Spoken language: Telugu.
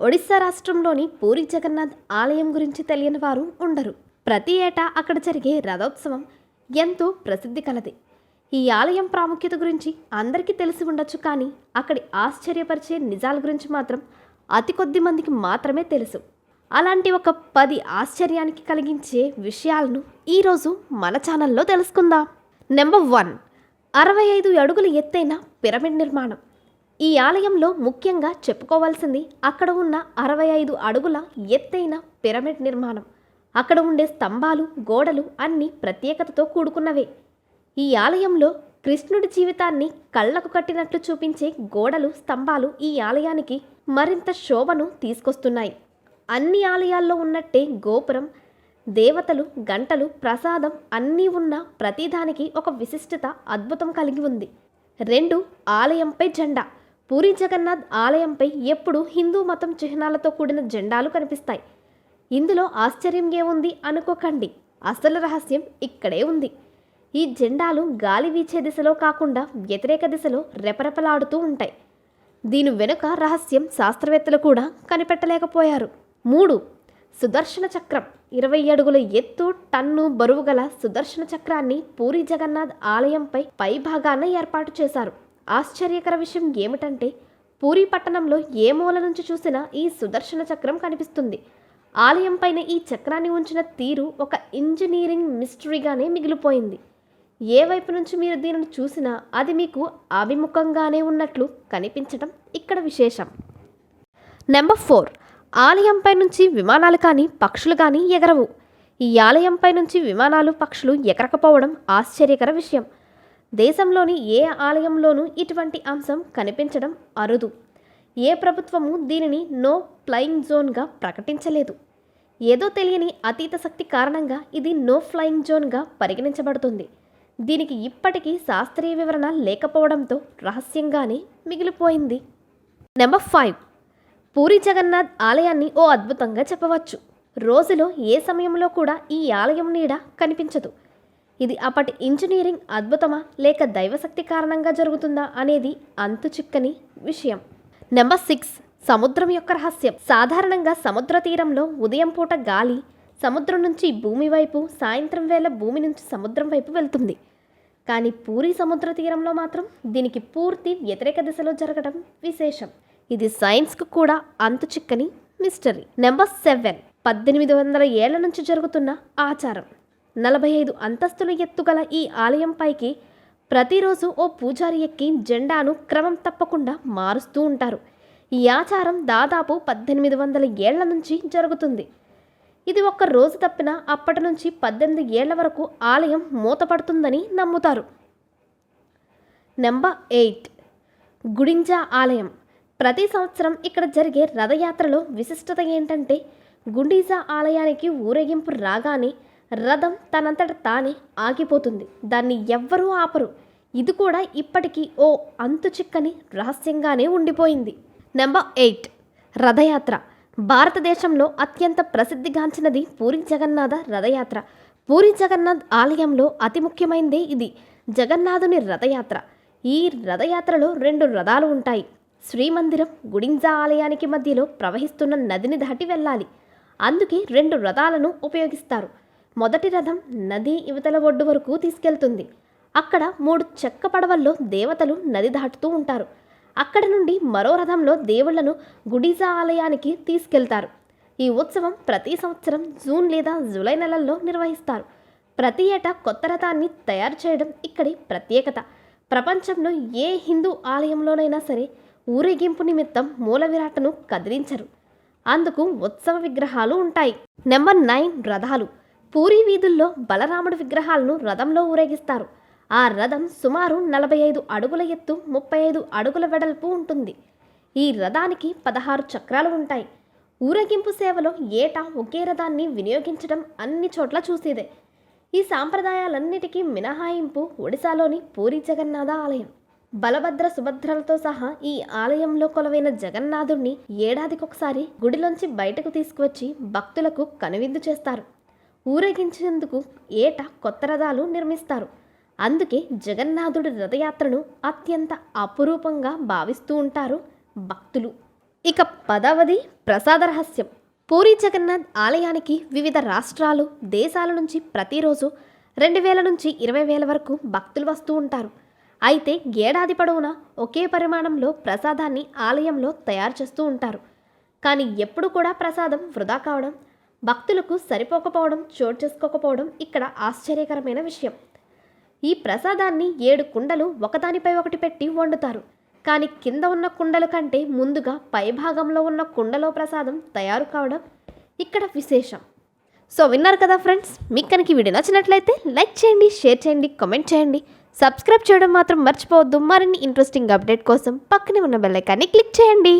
ఒడిశా రాష్ట్రంలోని పూరి జగన్నాథ్ ఆలయం గురించి తెలియని వారు ఉండరు. ప్రతి ఏటా అక్కడ జరిగే రథోత్సవం ఎంతో ప్రసిద్ధి కలది. ఈ ఆలయం ప్రాముఖ్యత గురించి అందరికీ తెలిసి ఉండొచ్చు కానీ అక్కడి ఆశ్చర్యపరిచే నిజాల గురించి మాత్రం అతి కొద్ది మందికి మాత్రమే తెలుసు. అలాంటి ఒక పది ఆశ్చర్యానికి కలిగించే విషయాలను ఈరోజు మన ఛానల్లో తెలుసుకుందాం. నెంబర్ వన్ అరవై ఐదు అడుగులు ఎత్తైన పిరమిడ్ నిర్మాణం. ఈ ఆలయంలో ముఖ్యంగా చెప్పుకోవాల్సింది అక్కడ ఉన్న అరవై ఐదు అడుగుల ఎత్తైన పిరమిడ్ నిర్మాణం. అక్కడ ఉండే స్తంభాలు గోడలు అన్నీ ప్రత్యేకతతో కూడుకున్నవే. ఈ ఆలయంలో కృష్ణుడి జీవితాన్ని కళ్ళకు కట్టినట్లు చూపించే గోడలు స్తంభాలు ఈ ఆలయానికి మరింత శోభను తీసుకొస్తున్నాయి. అన్ని ఆలయాల్లో ఉన్నట్టే గోపురం దేవతలు గంటలు ప్రసాదం అన్నీ ఉన్న ప్రతిదానికి ఒక విశిష్టత అద్భుతం కలిగి ఉంది. రెండు ఆలయంపై జెండా. పూరి జగన్నాథ్ ఆలయంపై ఎప్పుడూ హిందూ మతం చిహ్నాలతో కూడిన జెండాలు కనిపిస్తాయి. ఇందులో ఆశ్చర్యం ఏముంది అనుకోకండి. అసలు రహస్యం ఇక్కడే ఉంది. ఈ జెండాలు గాలి వీచే దిశలో కాకుండా వ్యతిరేక దిశలో రెపరెపలాడుతూ ఉంటాయి. దీని వెనుక రహస్యం శాస్త్రవేత్తలు కూడా కనిపెట్టలేకపోయారు. మూడు. సుదర్శన చక్రం. ఇరవై అడుగుల ఎత్తు టన్ను బరువు గల సుదర్శన చక్రాన్ని పూరి జగన్నాథ్ ఆలయంపై పైభాగాన ఏర్పాటు చేశారు. ఆశ్చర్యకర విషయం ఏమిటంటే పూరి పట్టణంలో ఏ మూల నుంచి చూసినా ఈ సుదర్శన చక్రం కనిపిస్తుంది. ఆలయం పైన ఈ చక్రాన్ని ఉంచిన తీరు ఒక ఇంజనీరింగ్ మిస్టరీగానే మిగిలిపోయింది. ఏ వైపు నుంచి మీరు దీనిని చూసినా అది మీకు అభిముఖంగానే ఉన్నట్లు కనిపించడం ఇక్కడ విశేషం. Number four. ఆలయంపై నుంచి విమానాలు కానీ పక్షులు కానీ ఎగరవు. ఈ ఆలయంపై నుంచి విమానాలు పక్షులు ఎగరకపోవడం ఆశ్చర్యకర విషయం. దేశంలోని ఏ ఆలయంలోనూ ఇటువంటి అంశం కనిపించడం అరుదు. ఏ ప్రభుత్వము దీనిని నో ఫ్లయింగ్ జోన్గా ప్రకటించలేదు. ఏదో తెలియని అతీత శక్తి కారణంగా ఇది నో ఫ్లయింగ్ జోన్గా పరిగణించబడుతుంది. దీనికి ఇప్పటికీ శాస్త్రీయ వివరణ లేకపోవడంతో రహస్యంగానే మిగిలిపోయింది. Number five. పూరి జగన్నాథ్ ఆలయాన్ని ఓ అద్భుతంగా చెప్పవచ్చు. రోజులో ఏ సమయంలో కూడా ఈ ఆలయం నీడ కనిపించదు. ఇది అప్పటి ఇంజనీరింగ్ అద్భుతమా లేక దైవశక్తి కారణంగా జరుగుతుందా అనేది అంతు చిక్కని విషయం. నెంబర్ సిక్స్ సముద్రం యొక్క రహస్యం. సాధారణంగా సముద్ర తీరంలో ఉదయం పూట గాలి సముద్రం నుంచి భూమి వైపు సాయంత్రం వేళ భూమి నుంచి సముద్రం వైపు వెళ్తుంది. కానీ పూరి సముద్ర తీరంలో మాత్రం దీనికి పూర్తి వ్యతిరేక దిశలో జరగడం విశేషం. ఇది సైన్స్కు కూడా అంతు చిక్కని మిస్టరీ. నెంబర్ సెవెన్ పద్దెనిమిది వందల ఏళ్ళ నుంచి జరుగుతున్న ఆచారం. నలభై ఐదు అంతస్తుల ఎత్తుగల ఈ ఆలయం పైకి ప్రతిరోజు ఓ పూజారి ఎక్కి జెండాను క్రమం తప్పకుండా మారుస్తూ ఉంటారు. ఈ ఆచారం దాదాపు పద్దెనిమిది వందల ఏళ్ళ నుంచి జరుగుతుంది. ఇది ఒక్క రోజు తప్పిన అప్పటి నుంచి పద్దెనిమిది ఏళ్ళ వరకు ఆలయం మూతపడుతుందని నమ్ముతారు. Number eight. గుడింజా ఆలయం. ప్రతి సంవత్సరం ఇక్కడ జరిగే రథయాత్రలో విశిష్టత ఏంటంటే గుండీజా ఆలయానికి ఊరేగింపు రాగానే రథం తనంతట తానే ఆగిపోతుంది. దాన్ని ఎవ్వరూ ఆపరు. ఇది కూడా ఇప్పటికీ ఓ అంతు చిక్కని రహస్యంగానే ఉండిపోయింది. Number eight. రథయాత్ర. భారతదేశంలో అత్యంత ప్రసిద్ధిగాంచినది పూరి జగన్నాథ రథయాత్ర. పూరి జగన్నాథ్ ఆలయంలో అతి ముఖ్యమైనదే ఇది. జగన్నాథుని రథయాత్ర. ఈ రథయాత్రలో రెండు రథాలు ఉంటాయి. శ్రీమందిరం గుడింజా ఆలయానికి మధ్యలో ప్రవహిస్తున్న నదిని దాటి వెళ్ళాలి. అందుకే రెండు రథాలను ఉపయోగిస్తారు. మొదటి రథం నది ఇవతల ఒడ్డు వరకు తీసుకెళ్తుంది. అక్కడ మూడు చెక్క పడవల్లో దేవతలు నది దాటుతూ ఉంటారు. అక్కడి నుండి మరో రథంలో దేవుళ్ళను గుడిజా ఆలయానికి తీసుకెళ్తారు. ఈ ఉత్సవం ప్రతి సంవత్సరం జూన్ లేదా జూలై నెలల్లో నిర్వహిస్తారు. ప్రతి ఏటా కొత్త రథాన్ని తయారు చేయడం ఇక్కడి ప్రత్యేకత. ప్రపంచంలో ఏ హిందూ ఆలయంలోనైనా సరే ఊరేగింపు నిమిత్తం మూల విరాటను కదిలించరు. అందుకు ఉత్సవ విగ్రహాలు ఉంటాయి. నెంబర్ నైన్ రథాలు. పూరి వీధుల్లో బలరాముడి విగ్రహాలను రథంలో ఊరేగిస్తారు. ఆ రథం సుమారు నలభై ఐదు అడుగుల ఎత్తు ముప్పై ఐదు అడుగుల వెడల్పు ఉంటుంది. ఈ రథానికి పదహారు చక్రాలు ఉంటాయి. ఊరేగింపు సేవలో ఏటా ఒకే రథాన్ని వినియోగించడం అన్ని చోట్ల చూసేదే. ఈ సాంప్రదాయాలన్నిటికీ మినహాయింపు ఒడిశాలోని పూరి జగన్నాథ ఆలయం. బలభద్ర సుభద్రలతో సహా ఈ ఆలయంలో కొలవైన జగన్నాథుణ్ణి ఏడాదికొకసారి గుడిలోంచి బయటకు తీసుకువచ్చి భక్తులకు కనువిందు చేస్తారు. ఊరేగించేందుకు ఏటా కొత్త రథాలు నిర్మిస్తారు. అందుకే జగన్నాథుడి రథయాత్రను అత్యంత అపురూపంగా భావిస్తూ ఉంటారు భక్తులు. ఇక పదవది ప్రసాద రహస్యం. పూరి జగన్నాథ్ ఆలయానికి వివిధ రాష్ట్రాలు దేశాల నుంచి ప్రతిరోజు రెండు వేల నుంచి ఇరవై వేల వరకు భక్తులు వస్తూ ఉంటారు. అయితే ఏడాది పొడవునా ఒకే పరిమాణంలో ప్రసాదాన్ని ఆలయంలో తయారు చేస్తూ ఉంటారు. కానీ ఎప్పుడు కూడా ప్రసాదం వృధా కావడం భక్తులకు సరిపోకపోవడం చోటు చేసుకోకపోవడం ఇక్కడ ఆశ్చర్యకరమైన విషయం. ఈ ప్రసాదాన్ని ఏడు కుండలు ఒకదానిపై ఒకటి పెట్టి వండుతారు. కానీ కింద ఉన్న కుండల కంటే ముందుగా పైభాగంలో ఉన్న కుండలో ప్రసాదం తయారు కావడం ఇక్కడ విశేషం. సో విన్నారు కదా ఫ్రెండ్స్? మీకు కనుక ఈ వీడియో నచ్చినట్లయితే లైక్ చేయండి షేర్ చేయండి కామెంట్ చేయండి. సబ్స్క్రైబ్ చేయడం మాత్రం మర్చిపోవద్దు. మరిన్ని ఇంట్రెస్టింగ్ అప్డేట్ కోసం పక్కనే ఉన్న బెల్లైకాన్ని క్లిక్ చేయండి.